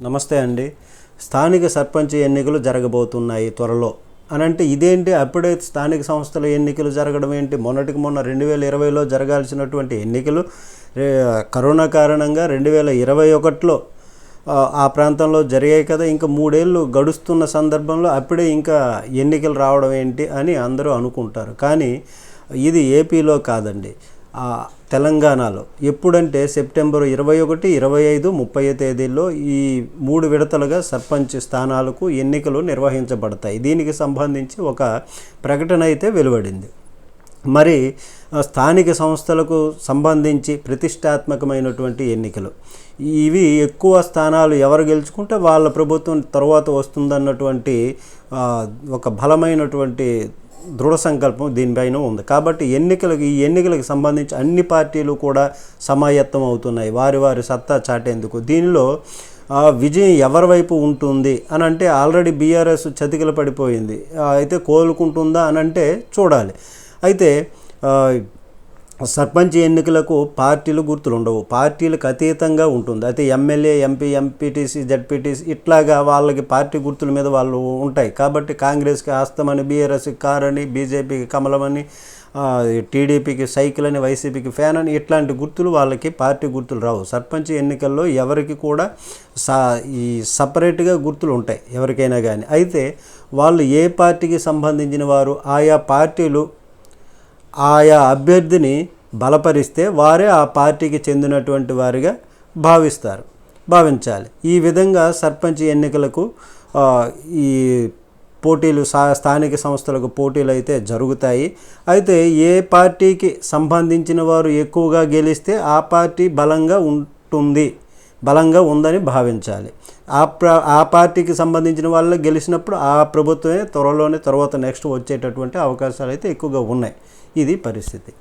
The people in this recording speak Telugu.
నమస్తే అండి. స్థానిక సర్పంచ్ ఎన్నికలు జరగబోతున్నాయి త్వరలో. అనంటే ఇదేంటి? అప్పుడే స్థానిక సంస్థల ఎన్నికలు జరగడం ఏంటి? మొన్నటికి మొన్న రెండు వేల ఇరవైలో జరగాల్సినటువంటి ఎన్నికలు కరోనా కారణంగా రెండు వేల ఇరవై ఒకటిలో ఆ, ప్రాంతంలో జరిగాయి కదా. ఇంకా మూడేళ్ళు గడుస్తున్న సందర్భంలో అప్పుడే ఇంకా ఎన్నికలు రావడం ఏంటి అని అందరూ అనుకుంటారు. కానీ ఇది ఏపీలో కాదండి. తెలంగాణలో ఎప్పుడంటే సెప్టెంబర్ ఇరవై ఒకటి ఇరవై ఐదు ముప్పై తేదీల్లో ఈ మూడు విడతలుగా సర్పంచ్ స్థానాలకు ఎన్నికలు నిర్వహించబడతాయి. దీనికి సంబంధించి ఒక ప్రకటన అయితే వెలువడింది. మరి స్థానిక సంస్థలకు సంబంధించి ప్రతిష్టాత్మకమైనటువంటి ఎన్నికలు. ఇవి ఎక్కువ స్థానాలు ఎవరు గెలుచుకుంటే వాళ్ళ ప్రభుత్వం తర్వాత వస్తుందన్నటువంటి ఒక బలమైనటువంటి దృఢ సంకల్పం దీనిపైన ఉంది. కాబట్టి ఎన్నికలకు ఈ ఎన్నికలకు సంబంధించి అన్ని పార్టీలు కూడా సమాయత్తం అవుతున్నాయి. వారి వారి సత్తా చాటేందుకు. దీనిలో విజయం ఎవరి వైపు ఉంటుంది అని అంటే ఆల్రెడీ బీఆర్ఎస్ చతికిల పడిపోయింది. అయితే కోలుకుంటుందా అని అంటే చూడాలి. అయితే సర్పంచ్ ఎన్నికలకు పార్టీలు గుర్తులు ఉండవు పార్టీలకు అతీతంగా ఉంటుంది. అయితే ఎమ్మెల్యే ఎంపీ ఎంపీటీసీ జడ్పీటీసీ ఇట్లాగా వాళ్ళకి పార్టీ గుర్తుల మీద వాళ్ళు ఉంటాయి. కాబట్టి కాంగ్రెస్కి హస్తమని బీఆర్ఎస్కి కార్ అని బీజేపీకి కమలమని టీడీపీకి సైకిల్ అని వైసీపీకి ఫ్యాన్ అని ఇట్లాంటి గుర్తులు వాళ్ళకి పార్టీ గుర్తులు రావు. సర్పంచ్ ఎన్నికల్లో ఎవరికి కూడా సా ఈ సపరేట్గా గుర్తులు ఉంటాయి ఎవరికైనా కానీ అయితే వాళ్ళు ఏ పార్టీకి సంబంధించిన వారు ఆయా పార్టీలు ఆయా అభ్యర్థిని బలపరిస్తే వారే ఆ పార్టీకి చెందినటువంటి వారిగా భావిస్తారు. భావించాలి. ఈ విధంగా సర్పంచ్ ఎన్నికలకు ఈ పోటీలు సా స్థానిక సంస్థలకు పోటీలు అయితే జరుగుతాయి. అయితే ఏ పార్టీకి సంబంధించిన వారు ఎక్కువగా గెలిస్తే ఆ పార్టీ బలంగా ఉంటుంది. బలంగా ఉందని భావించాలి. ఆ ప్ర ఆ పార్టీకి సంబంధించిన వాళ్ళు గెలిచినప్పుడు ఆ ప్రభుత్వమే త్వరలోనే తర్వాత నెక్స్ట్ వచ్చేటటువంటి అవకాశాలు అయితే ఎక్కువగా ఉన్నాయి. ఇది పరిస్థితి.